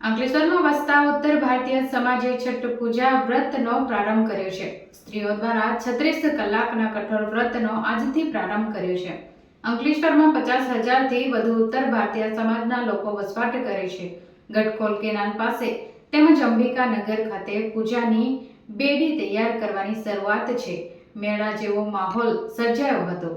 અંકલેશ્વરમાં વસતા ઉત્તર ભારતીય સમાજે છઠ પૂજા વ્રતનો પ્રારંભ કર્યો છે. સ્ત્રીઓ દ્વારા છત્રીસ કલાકના કઠોર વ્રતનો આજથી પ્રારંભ કર્યો છે. અંકલેશ્વરમાં પચાસ હજારથી વધુ ઉત્તર ભારતીય સમાજના લોકો વસવાટ કરે છે. ગટકોલ કેનાલ પાસે તેમજ અંબિકાનગર ખાતે પૂજાની બેડી તૈયાર કરવાની શરૂઆત છે. મેળા જેવો માહોલ સર્જાયો હતો.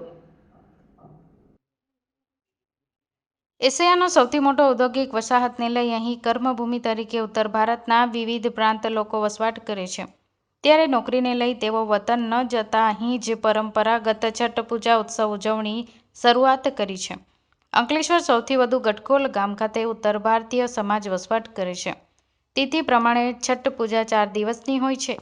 એશિયાનો સૌથી મોટો ઔદ્યોગિક વસાહતને લઈ અહીં કર્મભૂમિ તરીકે ઉત્તર ભારતના વિવિધ પ્રાંત લોકો વસવાટ કરે છે. ત્યારે નોકરીને લઈ તેઓ વતન ન જતા અહીં જ પરંપરાગત છઠ પૂજા ઉત્સવ ઉજવણી શરૂઆત કરી છે. અંકલેશ્વર સૌથી વધુ ગટકોલ ગામ ખાતે ઉત્તર ભારતીય સમાજ વસવાટ કરે છે. તિથિ પ્રમાણે છઠ પૂજા ચાર દિવસની હોય છે.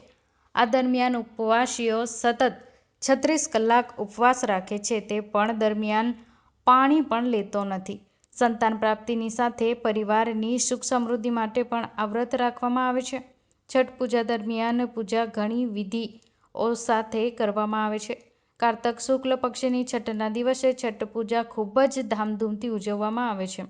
આ દરમિયાન ઉપવાસીઓ સતત છત્રીસ કલાક ઉપવાસ રાખે છે તે પણ દરમિયાન પાણી પણ લેતો નથી. સંતાન પ્રાપ્તિની સાથે પરિવારની સુખ સમૃદ્ધિ માટે પણ આ વ્રત રાખવામાં આવે છે. છઠ પૂજા દરમિયાન પૂજા ઘણી વિધિઓ સાથે કરવામાં આવે છે. કારતક શુક્લ પક્ષની છઠના દિવસે છઠ પૂજા ખૂબ જ ધામધૂમથી ઉજવવામાં આવે છે.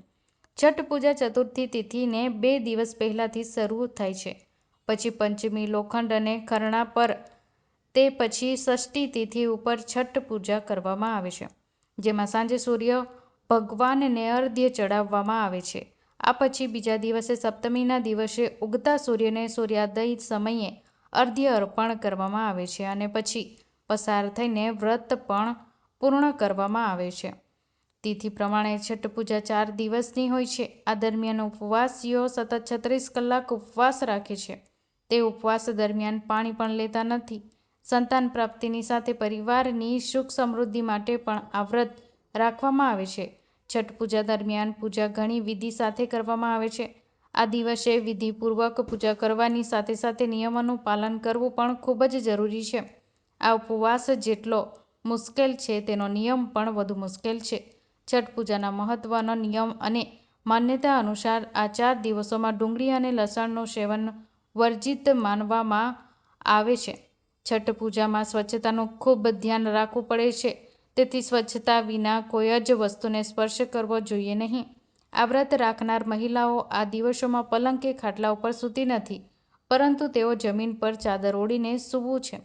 છઠ પૂજા ચતુર્થી તિથિને બે દિવસ પહેલાંથી શરૂ થાય છે. પછી પંચમી લોખંડ અને ખરણા પર તે પછી ષષ્ઠી તિથિ ઉપર છઠ પૂજા કરવામાં આવે છે. જેમાં સાંજે સૂર્ય ભગવાનને અર્ધ્ય ચડાવવામાં આવે છે. આ પછી બીજા દિવસે સપ્તમીના દિવસે ઉગતા સૂર્યને સૂર્યોદય સમયે અર્ધ્ય અર્પણ કરવામાં આવે છે અને પછી પસાર થઈને વ્રત પણ પૂર્ણ કરવામાં આવે છે. તિથિ પ્રમાણે છઠ પૂજા ચાર દિવસની હોય છે. આ દરમિયાન ઉપવાસીઓ સતત છત્રીસ કલાક ઉપવાસ રાખે છે. તે ઉપવાસ દરમિયાન પાણી પણ લેતા નથી. સંતાન પ્રાપ્તિની સાથે પરિવારની સુખ સમૃદ્ધિ માટે પણ આ વ્રત રાખવામાં આવે છે. છઠ પૂજા દરમિયાન પૂજા ઘણી વિધિ સાથે કરવામાં આવે છે. આ દિવસે વિધિપૂર્વક પૂજા કરવાની સાથે સાથે નિયમોનું પાલન કરવું પણ ખૂબ જ જરૂરી છે. આ ઉપવાસ જેટલો મુશ્કેલ છે તેનો નિયમ પણ વધુ મુશ્કેલ છે. છઠ પૂજાના મહત્ત્વનો નિયમ અને માન્યતા અનુસાર આ ચાર દિવસોમાં ડુંગળી અને લસણનું સેવન વર્જિત માનવામાં આવે છે. છઠ પૂજામાં સ્વચ્છતાનું ખૂબ ધ્યાન રાખવું પડે છે. તેથી સ્વચ્છતા વિના કોઈ જ વસ્તુને સ્પર્શ કરવો જોઈએ નહીં. આ વ્રત રાખનાર મહિલાઓ આ દિવસોમાં પલંગ કે ખાટલા ઉપર સૂતી નથી, પરંતુ તેઓ જમીન પર ચાદર ઓઢીને સૂવું છે.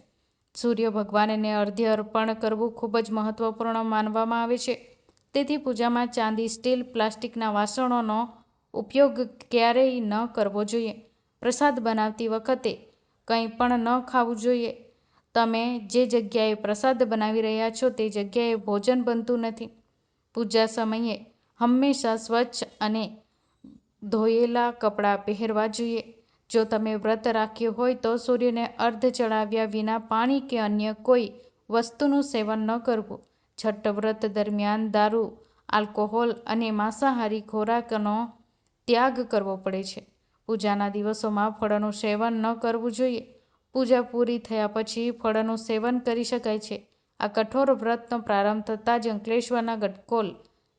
સૂર્ય ભગવાનને અર્ધ્ય અર્પણ કરવું ખૂબ જ મહત્વપૂર્ણ માનવામાં આવે છે. તેથી પૂજામાં ચાંદી, સ્ટીલ, પ્લાસ્ટિકના વાસણોનો ઉપયોગ ક્યારેય ન કરવો જોઈએ. પ્રસાદ બનાવતી વખતે કંઈ પણ ન ખાવું જોઈએ. તમે જે જગ્યાએ પ્રસાદ બનાવી રહ્યા છો તે જગ્યાએ ભોજન બનતું નથી. પૂજા સમયે હંમેશા સ્વચ્છ અને ધોયેલા કપડાં પહેરવા જોઈએ. જો તમે વ્રત રાખ્યું હોય તો સૂર્યને અર્ધ ચડાવ્યા વિના પાણી કે અન્ય કોઈ વસ્તુનું સેવન ન કરવું. છઠ્ઠ વ્રત દરમિયાન દારૂ, આલ્કોહોલ અને માંસાહારી ખોરાકનો ત્યાગ કરવો પડે છે. પૂજાના દિવસોમાં ફળોનું સેવન ન કરવું જોઈએ. પૂજા પૂરી થયા પછી ફળોનું સેવન કરી શકાય છે. આ કઠોર વ્રતનો પ્રારંભ થતાં જ અંકલેશ્વરના ગટકોલ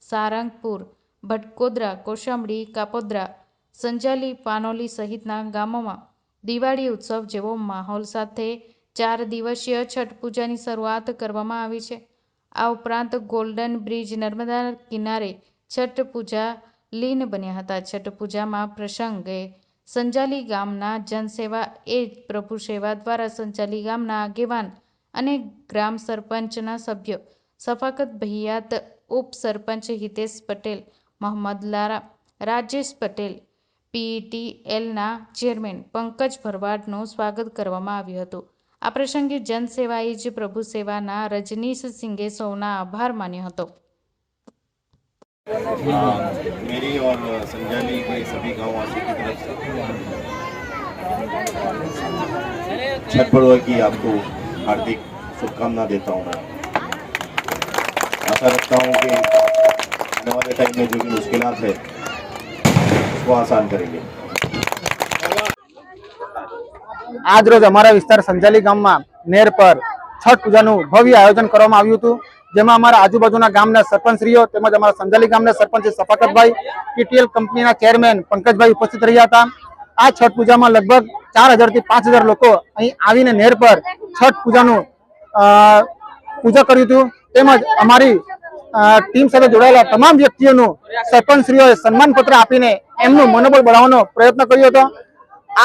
સારંગપુર, ભટકોદરા કોશામડી કાપોદરા, સંજાલી, પાનોલી સહિતના ગામોમાં દિવાળી ઉત્સવ જેવો માહોલ સાથે ચાર દિવસીય છઠ પૂજાની શરૂઆત કરવામાં આવી છે. આ ઉપરાંત ગોલ્ડન બ્રિજ નર્મદા કિનારે છઠ પૂજા લીન બન્યા હતા. છઠ પૂજામાં પ્રસંગે સંજાલી ગામના જનસેવા એ પ્રભુ સેવા દ્વારા સંજાલી ગામના આગેવાન અને ગ્રામ સરપંચના સભ્યો સફાકત ભૈયાત ઉપસરપંચ હિતેશ પટેલ, મોહમ્મદ લારા, રાજેશ પટેલ, પીટીએલના ચેરમેન પંકજ ભરવાડનું સ્વાગત કરવામાં આવ્યું હતું. આ પ્રસંગે જનસેવાએ જ પ્રભુ સેવાના રજનીશ સિંઘે સૌના આભાર માન્યો હતો. मेरी और संजाली के सभी गांववासियों की तरफ से छठ पर्व की आपको हार्दिक शुभकामना देता हूँ मैं आशा रखता हूँ कि आने वाले टाइम में जो भी मुश्किल है उसको आसान करेंगे આજ રોજ અમારા વિસ્તાર સંજાલી ગામમાં નેર પર છઠ પૂજાનું ભવ્ય આયોજન કરવામાં આવ્યું હતું જેમાં અમારા આજુબાજુના ગામના સરપંચશ્રીઓ તેમજ અમારા સંજાલી ગામના સરપંચ સફાકતભાઈ, પીટીએલ કંપનીના ચેરમેન પંકજભાઈ ઉપસ્થિત રહ્યા હતા. આ છઠ પૂજામાં લગભગ ચાર હજારથી પાંચ હજાર લોકો અહીં આવીને નેર પર છઠ પૂજાનું પૂજા કર્યું હતું. તેમજ અમારી ટીમ સાથે જોડાયેલા તમામ વ્યક્તિઓનું સરપંચશ્રીઓએ સન્માન પત્ર આપીને એમનું મનોબળ બનાવવાનો પ્રયત્ન કર્યો હતો.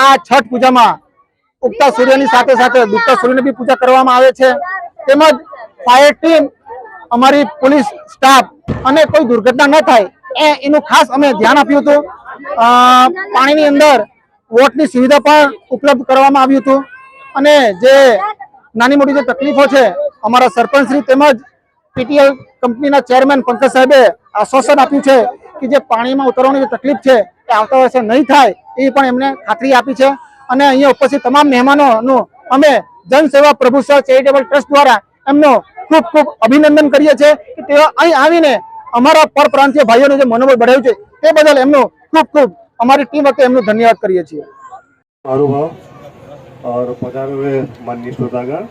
આ છઠ પૂજામાં ઉગતા સૂર્યની સાથે સાથે ડૂબતા સૂર્યની બી પૂજા કરવામાં આવે છે. તેમજ ફાયર ટીમ અમારી પોલીસ સ્ટાફ અને કોઈ દુર્ઘટના ન થાય એ એનું ખાસ અમે ધ્યાન આપ્યું હતું. પાણીની અંદર વોટની સુવિધા પણ ઉપલબ્ધ કરવામાં આવ્યું હતું. અને જે નાની મોટી જે તકલીફો છે, અમારા સરપંચશ્રી તેમજ પીટીએલ કંપનીના ચેરમેન પંકજ સાહેબે આશ્વાસન આપ્યું છે કે જે પાણીમાં ઉતરવાની જે તકલીફ છે, એ આવતા વર્ષે નહીં થાય એ પણ એમને ખાતરી આપી છે. અને અહીંયા ઉપસ્થિત તમામ મહેમાનોનું અમે જનસેવા પ્રભુ સહ ચેરિટેબલ ટ્રસ્ટ દ્વારા એમનો ખૂબ ખૂબ અભિનંદન કરીએ છીએ કે તેઓ અહીં આવીને અમારા પરપ્રાંતીય ભાઈઓનું જે મનોબળ બઢાવ્યું છે તે બદલ એમનું ખૂબ ખૂબ અમારી ટીમ વખતે એમનું ધન્યવાદ કરીએ છીએ મારું भाव और पधारे हुए माननीय श्रोतागण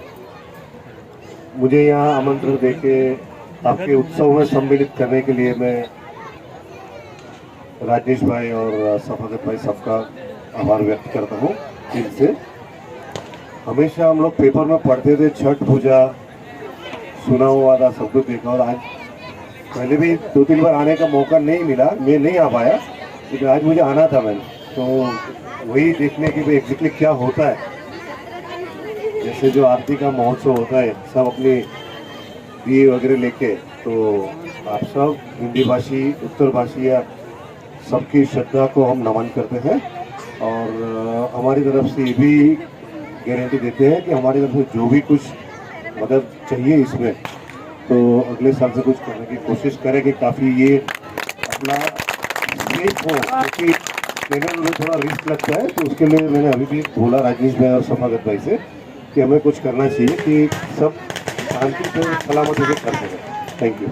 मुझे यहाँ आमंत्रण देके आपके उत्सव में सम्मिलित करने के लिए मैं राजेश भाई और सफागत भाई सबका आभार व्यक्त करता हूँ दिल से हमेशा हम लोग पेपर में पढ़ते थे छठ पूजा सुना हुआ था सब कुछ देखा और आज पहले भी दो तीन बार आने का मौका नहीं मिला, मैं नहीं आ पाया, लेकिन आज मुझे आना था मैंने। तो वही देखने की भाई एग्जैक्टली क्या होता है। जैसे जो आरती का महोत्सव होता है, सब अपने दिए वगैरह लेके तो आप सब हिंदी भाषी, उत्तर भाषी या सबकी श्रद्धा को हम नमन करते हैं और हमारी तरफ़ से ये भी गारंटी देते हैं कि हमारी तरफ़ से जो भी कुछ मदद चाहिए इसमें। तो अगले साल से कुछ करने की कोशिश करें कि काफ़ी ये अपना सेफ़ हो, क्योंकि ट्रेनर में थोड़ा रिस्क लगता है तो उसके लिए मैंने अभी भी बोला राजेश भाई और समागत भाई से कि हमें कुछ करना चाहिए कि सब शांति से सलामती से कर सकें। Thank you